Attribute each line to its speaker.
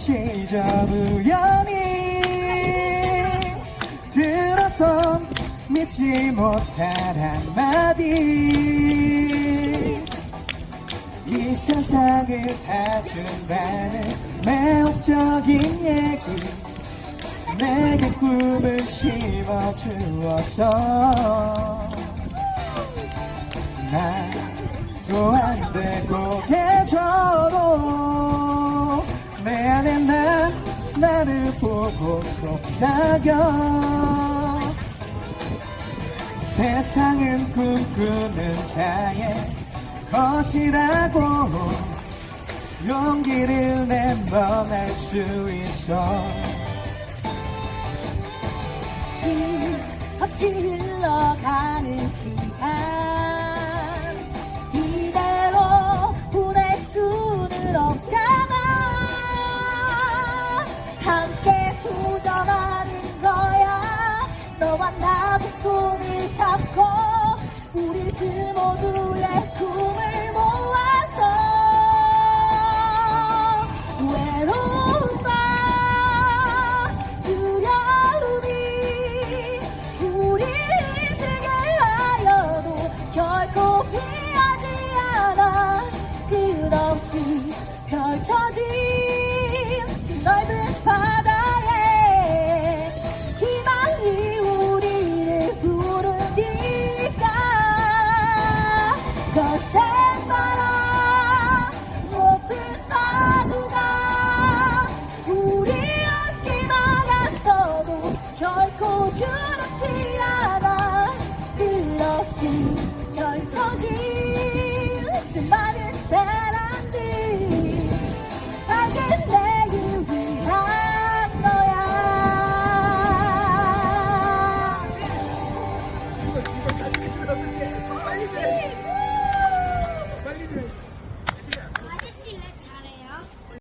Speaker 1: 시절 우연히 들었던 믿지 못할 한마디. 이 세상을 다 준다는 매혹적인 얘기. 내게 꿈을 심어주어서 나도 안 되고 계셔도 나를 보고 속삭여 세상은 꿈꾸는 자의 것이라고 용기를 내떠날 수 있어.
Speaker 2: 흘러가는 만나도 손을 잡고 우리들 모두의 꿈을 모아서 외로운 밤 두려움이 우리를 뜨게 하여도 결코 피